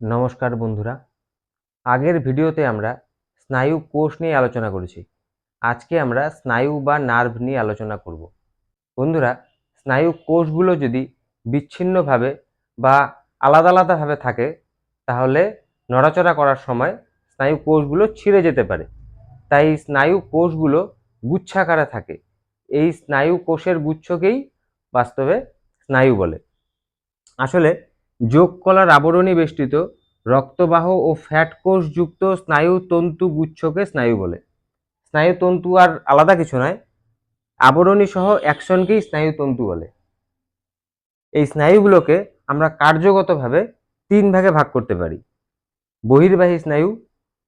নমস্কার বন্ধুরা। আগের ভিডিওতে আমরা স্নায়ু কোষ নিয়ে আলোচনা করেছি। আজকে আমরা স্নায়ু বা নার্ভ নিয়ে আলোচনা করব। বন্ধুরা, স্নায়ু কোষগুলো যদি বিচ্ছিন্নভাবে বা আলাদা আলাদাভাবে থাকে, তাহলে নড়াচড়া করার সময় স্নায়ু কোষগুলো ছিঁড়ে যেতে পারে। তাই স্নায়ু কোষগুলো গুচ্ছাকারে থাকে। এই স্নায়ু কোষের গুচ্ছকেই বাস্তবে স্নায়ু বলে। আসলে যোগ কলার আবরণী বেষ্টিত রক্তবাহ ও ফ্যাট স্নায়ু তন্তু গুচ্ছকে স্নায়ু বলে। স্নায়ু তন্তু আর আলাদা কিছু নয়, আবরণী সহ অ্যাকশনকেই স্নায়ু তন্তু বলে। এই স্নায়ুগুলোকে আমরা কার্যগতভাবে তিন ভাগে ভাগ করতে পারি, বহির্বাহী স্নায়ু,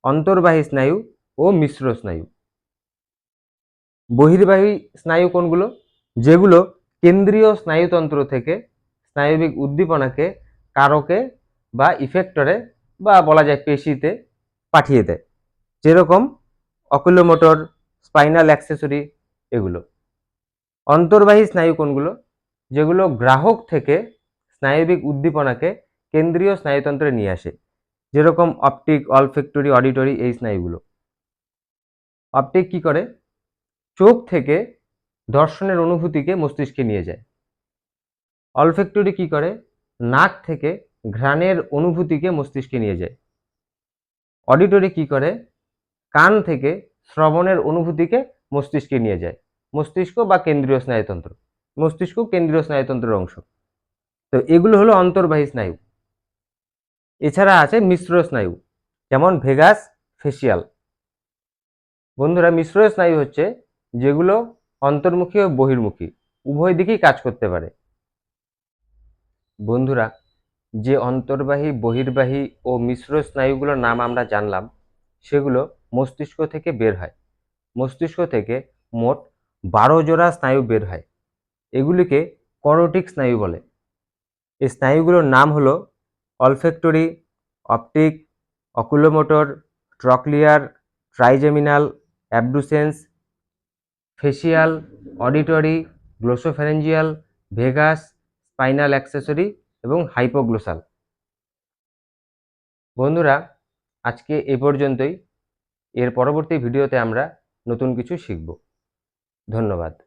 অন্তর্বাহী স্নায়ু ও মিশ্র স্নায়ু। বহির্বাহী স্নায়ু কোনগুলো? যেগুলো কেন্দ্রীয় স্নায়ুতন্ত্র থেকে স্নায়বিক উদ্দীপনাকে কারকে বা ইফেক্টরে বা বলা যায় পেশিতে পাঠিয়ে দেয়। যেরকম অকুলোমোটর স্পাইনাল অ্যাক্সেসরি এগুলো। অন্তর্বাহী স্নায়ু কোনগুলো যেগুলো গ্রাহক থেকে স্নায়বিক উদ্দীপনাকে কেন্দ্রীয় স্নায়ুতন্ত্রে নিয়ে আসে। যেরকম অপটিক অলফেক্টরি অডিটরি এই স্নায়ুগুলো। অপটিক কি করে? চোখ থেকে দর্শনের অনুভূতিকে মস্তিষ্কে নিয়ে যায়। অলফেক্টরি কি করে? নাক থেকে ঘ্রাণের অনুভূতিকে মস্তিষ্কে নিয়ে যায়। অডিটরি কি করে? কান থেকে শ্রবণের অনুভূতিকে মস্তিষ্কে নিয়ে যায়। মস্তিষ্ক বা কেন্দ্রীয় স্নায়ুতন্ত্র। মস্তিষ্ক কেন্দ্রীয় স্নায়ুতন্ত্রের অংশ। তো এগুলো হলো অন্তর্বাহী স্নায়ু। এছাড়া আছে মিশ্র স্নায়ু, যেমন ভেগাস ফেসিয়াল। বন্ধুরা, মিশ্র স্নায়ু হচ্ছে যেগুলো অন্তর্মুখী ও বহির্মুখী, উভয় দিকেই কাজ করতে পারে। বন্ধুরা, যে অন্তর্বাহী, বহির্বাহী ও মিশ্র স্নায়ুগুলোর নাম আমরা জানলাম, সেগুলো মস্তিষ্ক থেকে বের হয়। মস্তিষ্ক থেকে মোট বারো জোড়া স্নায়ু বের হয়। এগুলিকে করোটিক স্নায়ু বলে। এই স্নায়ুগুলোর নাম হলো olfactory, optic, oculomotor, trochlear, trigeminal, abducens, facial, auditory glossopharyngeal vagus spinal accessory এবং হাইপোগ্লোসাল বন্ধুরা, আজকে এ পর্যন্তই। এর পরবর্তী ভিডিওতে আমরা নতুন কিছু শিখব। ধন্যবাদ।